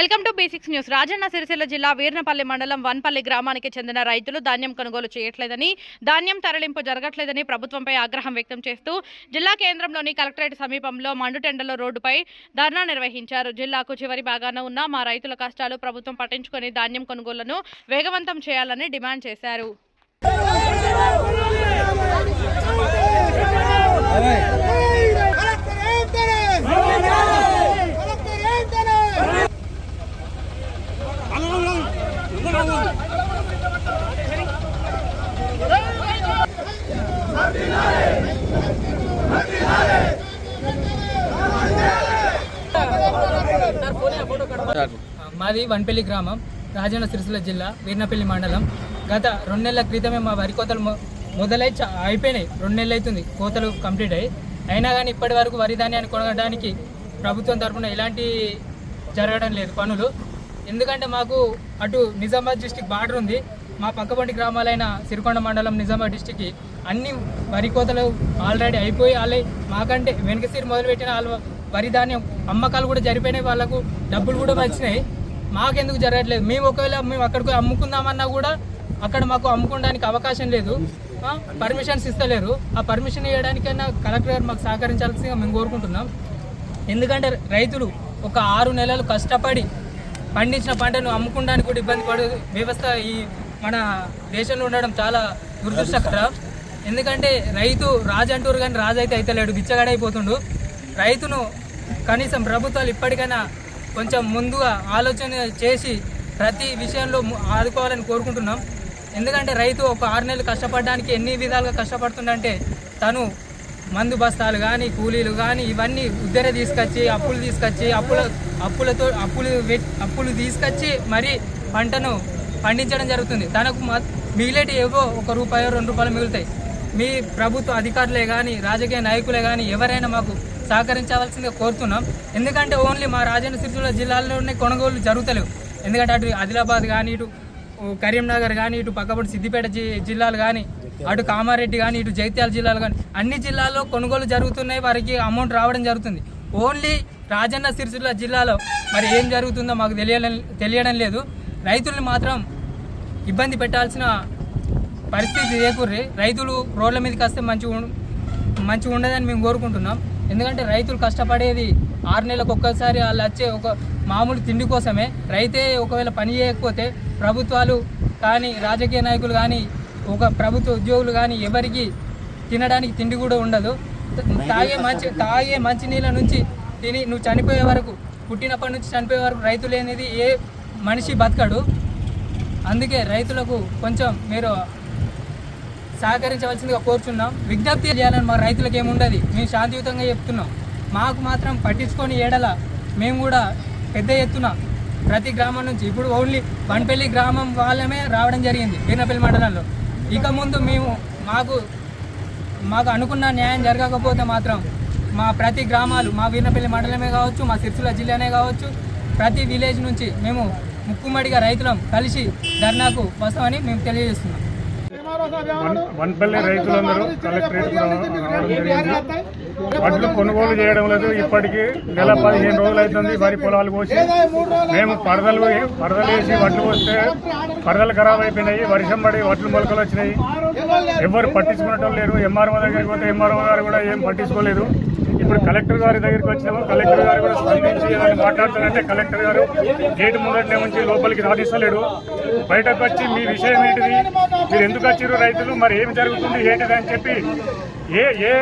Welcome to basics news. Rajanna Sircilla జిల్లా వీర్నపల్లి మండలం వన్పల్లి గ్రామానికి చెందిన రైతులు ధాన్యం కొనుగోలు చేయట్లేదని ధాన్యం తరలింపు జరగట్లేదని ప్రభుత్వంపై ఆగ్రహం వ్యక్తం చేస్తూ జిల్లా కేంద్రంలోని కలెక్టరేట్ సమీపంలో మండుటెండలో రోడ్డుపై ధర్నా నిర్వహించారు. జిల్లాకు చివరి భాగాన ఉన్న మా రైతుల కష్టాలు ప్రభుత్వం పట్టించుకొని ధాన్యం కొనుగోళ్ళను వేగవంతం చేయాలని డిమాండ్ చేశారు కలెక్టర్ ఏంటనే కలెక్టర్ ఏంటనే మాది వన్పల్లి గ్రామం రాజన్న సిరిసిల్ల జిల్లా వీర్నపల్లి మండలం. గత రెండు నెలల క్రితమే మా వరి కోతలు మొదలై అయిపోయినాయి. రెండు నెలలు అవుతుంది కోతలు కంప్లీట్ అయ్యి. అయినా కానీ ఇప్పటి వరకు వరి ధాన్యాన్ని కొనడానికి ప్రభుత్వం తరఫున ఎలాంటి జరగడం లేదు. పనులు ఎందుకంటే మాకు అటు నిజామాబాద్ డిస్టిక్ బార్డర్ ఉంది. మా పక్కపంటి గ్రామాలైన సిరికొండ మండలం నిజామాబాద్ డిస్టిక్కి అన్ని వరి కోతలు ఆల్రెడీ అయిపోయి వాళ్ళే మాకంటే వెనకసీరు మొదలుపెట్టిన వాళ్ళు వరి ధాన్యం అమ్మకాలు కూడా జరిపోయినాయి. వాళ్ళకు డబ్బులు కూడా వచ్చినాయి. మాకెందుకు జరగట్లేదు? మేము ఒకవేళ మేము అక్కడికి అమ్ముకుందామన్నా కూడా అక్కడ మాకు అమ్ముకోవడానికి అవకాశం లేదు. పర్మిషన్స్ ఇస్తలేరు. ఆ పర్మిషన్ ఇవ్వడానికైనా కలెక్టర్ గారు మాకు సహకరించాల్సిందిగా మేము కోరుకుంటున్నాం. ఎందుకంటే రైతులు ఒక ఆరు నెలలు కష్టపడి పండించిన పంటను అమ్ముకోవడానికి కూడా ఇబ్బంది పడే. వ్యవస్థ ఈ మన దేశంలో ఉండడం చాలా దురదృష్టకరం. ఎందుకంటే రైతు రాజు అంటారు కానీ రాజు అయితే అయితలేడు బిచ్చగాడైపోతుండు రైతును కనీసం ప్రభుత్వాలు ఇప్పటికైనా కొంచెం ముందుగా ఆలోచన చేసి ప్రతి విషయంలో ఆదుకోవాలని కోరుకుంటున్నాం. ఎందుకంటే రైతు ఒక ఆరు నెలలు కష్టపడడానికి ఎన్ని విధాలుగా కష్టపడుతుందంటే తను మందు బస్తాలు కానీ కూలీలు కానీ ఇవన్నీ ఉద్దర తీసుకొచ్చి అప్పులు తీసుకొచ్చి అప్పుల అప్పులతో అప్పులు అప్పులు తీసుకొచ్చి మరి పంటను పండించడం జరుగుతుంది. తనకు మిగిలేటి ఏవో ఒక రూపాయో రెండు రూపాయలు మిగులుతాయి. మీ ప్రభుత్వ అధికారులే కానీ రాజకీయ నాయకులే కానీ ఎవరైనా మాకు సహకరించవలసిందిగా కోరుతున్నాం. ఎందుకంటే ఓన్లీ మా రాజన్న సిరిసిల్ల జిల్లాలోనే కొనుగోలు జరుగుతలేవు. ఎందుకంటే అటు ఆదిలాబాద్ కానీ ఇటు కరీంనగర్ కానీ ఇటు పక్కపడి సిద్దిపేట జి- జిల్లాలు కానీ అటు కామారెడ్డి కానీ ఇటు జగిత్యాల జిల్లాలో కానీ అన్ని జిల్లాల్లో కొనుగోలు జరుగుతున్నాయి. వారికి అమౌంట్ రావడం జరుగుతుంది. ఓన్లీ రాజన్న సిరిసిల్ల జిల్లాలో మరి ఏం జరుగుతుందో మాకు తెలియడం తెలియడం లేదు. రైతుల్ని మాత్రం ఇబ్బంది పెట్టాల్సిన పరిస్థితి చేకూర్రి రైతులు రోడ్ల మీదకి వస్తే మంచిగా మంచిగా ఉండదని మేము కోరుకుంటున్నాం. ఎందుకంటే రైతులు కష్టపడేది ఆరు నెలలకు ఒక్కసారి వాళ్ళు వచ్చే ఒక మామూలు తిండి కోసమే. రైతే ఒకవేళ పని చేయకపోతే ప్రభుత్వాలు కానీ రాజకీయ నాయకులు కానీ ఒక ప్రభుత్వ ఉద్యోగులు కానీ ఎవరికి తినడానికి తిండి కూడా ఉండదు. తాగే మంచి తాగే మంచి నీళ్ళ నుంచి తిని నువ్వు చనిపోయే వరకు పుట్టినప్పటి నుంచి చనిపోయే వరకు రైతు లేనిది ఏ మనిషి బతకడు. అందుకే రైతులకు కొంచెం మీరు సహకరించవలసిందిగా కోరుచున్నాం. విజ్ఞప్తి చేయాలని మా రైతులకు ఏముండదు. మేము శాంతియుతంగా చెప్తున్నాం. మాకు మాత్రం పట్టించుకొని ఏడల మేము కూడా పెద్ద ఎత్తున ప్రతి గ్రామం నుంచి ఇప్పుడు ఓన్లీ వన్పల్లి గ్రామం వాళ్ళమే రావడం జరిగింది. వీర్నపల్లి మండలంలో. ఇక ముందు మేము మాకు మాకు అనుకున్న న్యాయం జరగకపోతే మాత్రం మా ప్రతి గ్రామాలు మా వీర్నపల్లి మండలమే కావచ్చు మా సిరిసిల్ల జిల్లానే కావచ్చు ప్రతి విలేజ్ నుంచి మేము ముక్కుమడిగా రైతులం కలిసి ధర్నాకు వస్తామని మేము తెలియజేస్తున్నాం. వన్- వన్పల్లి రైతులందరూ కలెక్టరేట్ రావడం జరిగింది వడ్లు కొనుగోలు చేయడం లేదు. ఇప్పటికీ నెల పదిహేను రోజులు అవుతుంది. వరి పొలాలు పోసి మేము పరదలు పరదలు వేసి వడ్లు పోస్తే పరదలు ఖరాబ్ అయిపోయినాయి. వర్షం పడి వడ్లు మొలకలు వచ్చినాయి. ఎవరు పట్టించుకునేటోళ్ళు లేరు. ఎంఆర్ఓ దగ్గరికి పోతే ఎంఆర్ఓ గారు కూడా ఏం పట్టించుకోలేదు. ఇప్పుడు కలెక్టర్ గారి దగ్గరికి వచ్చినాము. కలెక్టర్ గారు కూడా స్పందించి ఏమైనా మాట్లాడుతున్నారంటే కలెక్టర్ గారు గేటు ముందట్లే ఉంచి లోపలికి రాణిస్తలేడు బయటకు వచ్చి మీ విషయం ఏంటిది? మీరు ఎందుకు వచ్చారు రైతులు? మరి ఏం జరుగుతుంది? ఏంటిది అని చెప్పి ఏ ఏ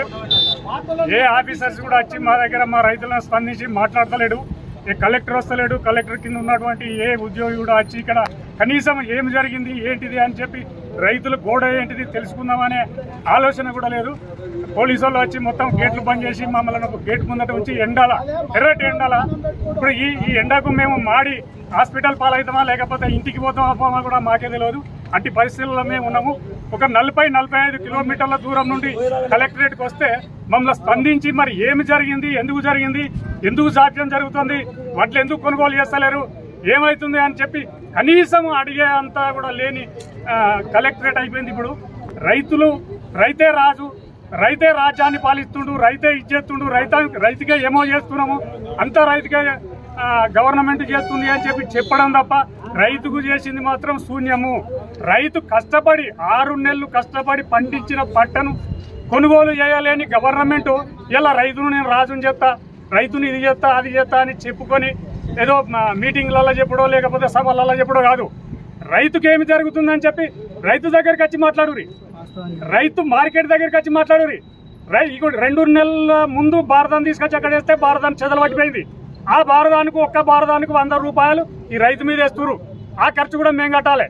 ఏ ఆఫీసర్స్ కూడా వచ్చి మా దగ్గర మా రైతులను స్పందించి మాట్లాడతలేడు ఏ కలెక్టర్ వస్తలేడు కలెక్టర్ కింద ఉన్నటువంటి ఏ ఉద్యోగి కూడా వచ్చి ఇక్కడ కనీసం ఏం జరిగింది ఏంటిది అని చెప్పి రైతుల గోడ ఏంటిది తెలుసుకుందామనే ఆలోచన కూడా లేదు. పోలీసు వాళ్ళు వచ్చి మొత్తం గేట్లు బంద్ చేసి మమ్మల్ని ఒక గేట్ ముందట ఉంచి ఎండాల ఎర్రటి ఎండాల. ఇప్పుడు ఈ ఈ ఎండకు మేము మాడి హాస్పిటల్ పాలవుతామా లేకపోతే ఇంటికి పోతామా పోమా కూడా మాకే తెలియదు. అట్టి పరిస్థితుల్లో మేము ఉన్నాము. ఒక నలభై నలభై ఐదు కిలోమీటర్ల దూరం నుండి కలెక్టరేట్కి వస్తే మమ్మల్ని స్పందించి మరి ఏమి జరిగింది ఎందుకు జరిగింది ఎందుకు జాప్యం జరుగుతుంది వడ్లు ఎందుకు కొనుగోలు చేస్తలేరు ఏమవుతుంది అని చెప్పి కనీసం అడిగే అంతా కూడా లేని కలెక్టరేట్ అయిపోయింది ఇప్పుడు. రైతులు రైతే రాజు రైతే రాజ్యాన్ని పాలిస్తుండు రైతే ఇచ్చేస్తుండు రైతా రైతుకే ఏమో చేస్తున్నాము అంతా రైతుకే గవర్నమెంట్ చేస్తుంది అని చెప్పి చెప్పడం తప్ప రైతుకు చేసింది మాత్రం శూన్యము. రైతు కష్టపడి ఆరు నెలలు కష్టపడి పండించిన పంటను కొనుగోలు చేయాలని గవర్నమెంట్ ఇలా రైతును నేను రాజుని చెప్తా రైతుని ఇది చేస్తా అది చేస్తా అని చెప్పుకొని ఏదో మీటింగ్లలో చెప్పడో లేకపోతే సభలలో చెప్పడో కాదు. రైతుకి ఏమి జరుగుతుందని చెప్పి రైతు దగ్గరికి వచ్చి మాట్లాడురి రైతు మార్కెట్ దగ్గరికి వచ్చి మాట్లాడురి రై రెండు నెలల ముందు భారతం తీసుకొచ్చి అక్కడ వేస్తే భారతాన్ని చెదలు పట్టిపోయింది. ఆ భారతానికి ఒక్క భారతానికి వంద రూపాయలు ఈ రైతు మీద వేస్తున్నారు ఆ ఖర్చు కూడా మేము కట్టాలి.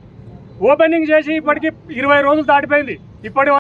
ఓపెనింగ్ చేసి ఇప్పటికి ఇరవై రోజులు దాటిపోయింది. ఇప్పటి